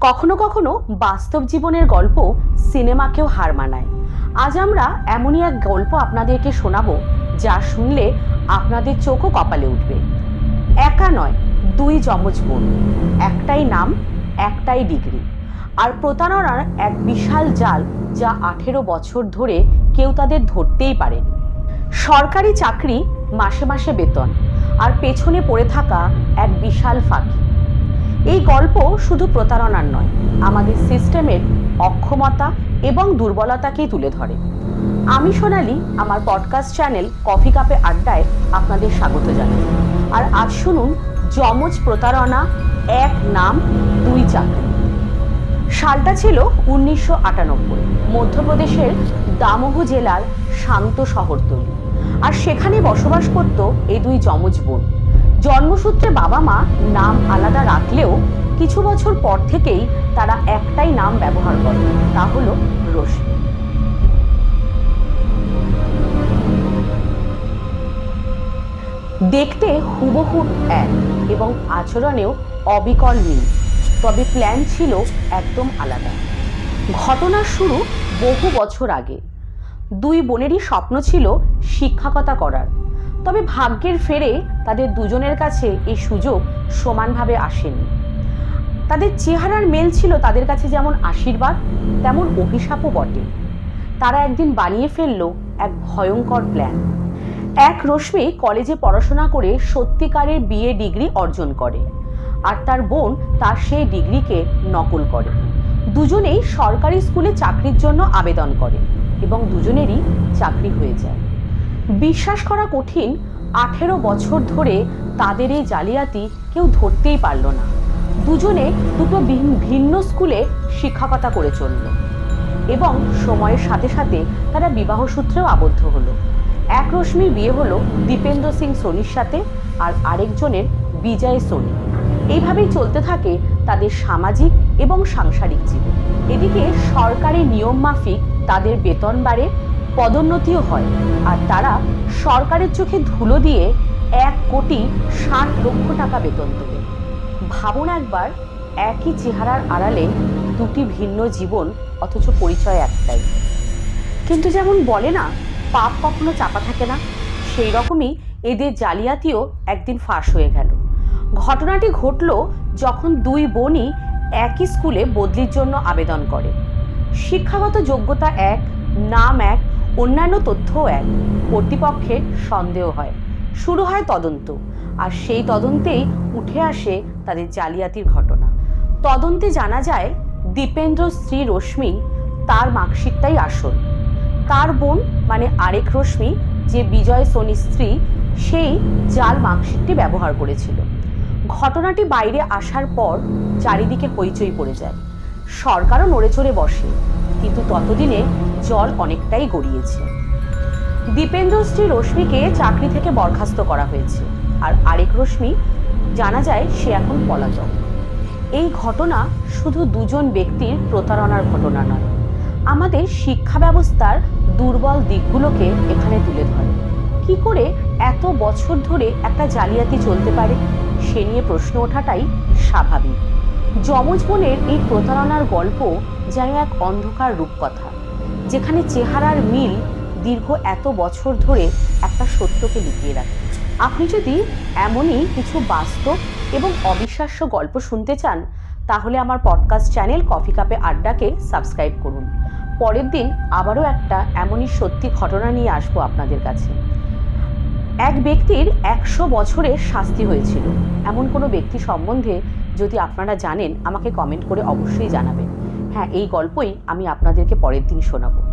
কখনো কখনো বাস্তব জীবনের গল্প সিনেমাকেও হার মানায়। আজ আমরা এমনই এক গল্প আপনাদেরকে শোনাবো, যা শুনলে আপনাদের চোখও কপালে উঠবে। একা নয়, দুই যমজ বোন, একটাই নাম, একটাই ডিগ্রি। আর প্রতারণার এক বিশাল জাল যা আঠেরো বছর ধরে কেউ তাদের ধরতেই পারেনি। সরকারি চাকরি মাসে মাসে বেতন, আর পেছনে পড়ে থাকা এক বিশাল ফাঁকি। এই গল্প শুধু প্রতারণার নয়, আমাদের সিস্টেমের অক্ষমতা এবং দুর্বলতাকেই তুলে ধরে। আমি সোনালি, আমার পডকাস্ট চ্যানেল কফি কাপে আড্ডায় আপনাদের স্বাগত জানাই। আর আজ শুনুন যমজ প্রতারণা, এক নাম, দুই চাকরি। সালটা ছিল উনিশশো আটানব্বই, মধ্যপ্রদেশের দামোহ জেলার শান্ত শহরতলি। আর সেখানে বসবাস করত এই দুই যমজ বোন। জন্মসূত্রে বাবা মা নাম আলাদা রাখলেও কিছু বছর পর থেকেই তারা একটাই নাম ব্যবহার করে, তা হলো রশ্মি। দেখতে হুবহু এক এবং আচরণেও অবিকল মিল, তবে প্ল্যান ছিল একদম আলাদা। ঘটনার শুরু বহু বছর আগে। দুই বোনেরই স্বপ্ন ছিল শিক্ষকতা করার। তবে ভাগ্যের ফেরে তাদের দুজনের কাছে এই সুযোগ সমানভাবে আসেনি। তাদের চেহারার মেল ছিল তাদের কাছে যেমন আশীর্বাদ, তেমন অভিশাপও বটে। তারা একদিন বানিয়ে ফেলল এক ভয়ঙ্কর প্ল্যান এক রশ্মি কলেজে পড়াশোনা করে সত্যিকারের বিএ ডিগ্রি অর্জন করে, আর তার বোন তার সেই ডিগ্রিকে নকল করে। দুজনেই সরকারি স্কুলে চাকরির জন্য আবেদন করে এবং দুজনেরই চাকরি হয়ে যায়। বিশ্বাস করা কঠিন, আঠেরো বছর ধরে তাদের এই জালিয়াতি কেউ ধরতেই পারল না। দুজনে দুটো ভিন- ভিন্ন স্কুলে শিক্ষকতা করে চলল এবং সময়ের সাথে সাথে তারা বিবাহ সূত্রেও আবদ্ধ হলো। এক রশ্মির বিয়ে হলো দীপেন্দ্র সিং সোনির সাথে আর আরেকজনের বিজয় সোনি। এইভাবেই চলতে থাকে তাদের সামাজিক এবং সাংসারিক জীবন। এদিকে সরকারি নিয়ম মাফিক তাদের বেতন বাড়ে, পদোন্নতিও হয় আর তারা সরকারের চোখে ধুলো দিয়ে এক কোটি ষাট লক্ষ টাকা বেতন তোলে। ভাবুন একবার, একই চেহারার আড়ালে দুটি ভিন্ন জীবন, অথচ পরিচয় একটাই। কিন্তু যেমন বলে না, পাপ কখনো চাপা থাকে না সেই রকমই এদের জালিয়াতিও একদিন ফাঁস হয়ে গেল। ঘটনাটি ঘটল যখন দুই বোনই একই স্কুলে বদলির জন্য আবেদন করে। শিক্ষাগত যোগ্যতা এক, নাম এক, অন্যান্য তথ্যও এক। কর্তৃপক্ষের সন্দেহ হয়। শুরু হয় তদন্ত, আর সেই তদন্তেই উঠে আসে তাদের জালিয়াতির ঘটনা। তদন্তে জানা যায়, দীপেন্দ্র স্ত্রী রশ্মি তার মার্কশিটটাই আসল। তার বোন মানে আরেক রশ্মি, যে বিজয় সোনির স্ত্রী, সেই জাল মার্কশিটটি ব্যবহার করেছিল। ঘটনাটি বাইরে আসার পর চারিদিকে হইচই পড়ে যায়। সরকারও নড়ে চড়ে বসে, কিন্তু ততদিনে জল অনেকটাই গড়িয়েছে। দীপেন্দ্র স্ত্রী রশ্মিকে চাকরি থেকে বরখাস্ত করা হয়েছে, আর আরেক রশ্মি, জানা যায় সে এখন পলাতক। এই ঘটনা শুধু দুজন ব্যক্তির প্রতারণার ঘটনা নয়, আমাদের শিক্ষা ব্যবস্থার দুর্বল দিকগুলোকে এখানে তুলে ধরে। কি করে এত বছর ধরে একটা জালিয়াতি চলতে পারে? সে নিয়ে প্রশ্ন ওঠাটাই স্বাভাবিক। যমজ বোনের এই প্রতারণার গল্প যেন এক অন্ধকার রূপকথা, যেখানে চেহারার মিল দীর্ঘ এত বছর ধরে একটা সত্যকে লুকিয়ে রাখে। আপনি যদি এমনই কিছু বাস্তব এবং অবিশ্বাস্য গল্প শুনতে চান, তাহলে আমার পডকাস্ট চ্যানেল কফি কাপে আড্ডাকে সাবস্ক্রাইব করুন। পরের দিন আবারও একটা এমনই সত্যি ঘটনা নিয়ে আসব আপনাদের কাছে। এক ব্যক্তির একশো বছরের শাস্তি হয়েছিল। এমন কোনো ব্যক্তি সম্বন্ধে যদি আপনারা জানেন, আমাকে কমেন্ট করে অবশ্যই জানাবেন। হ্যাঁ এই গল্পই আমি আপনাদেরকে পরের দিন শোনাবো।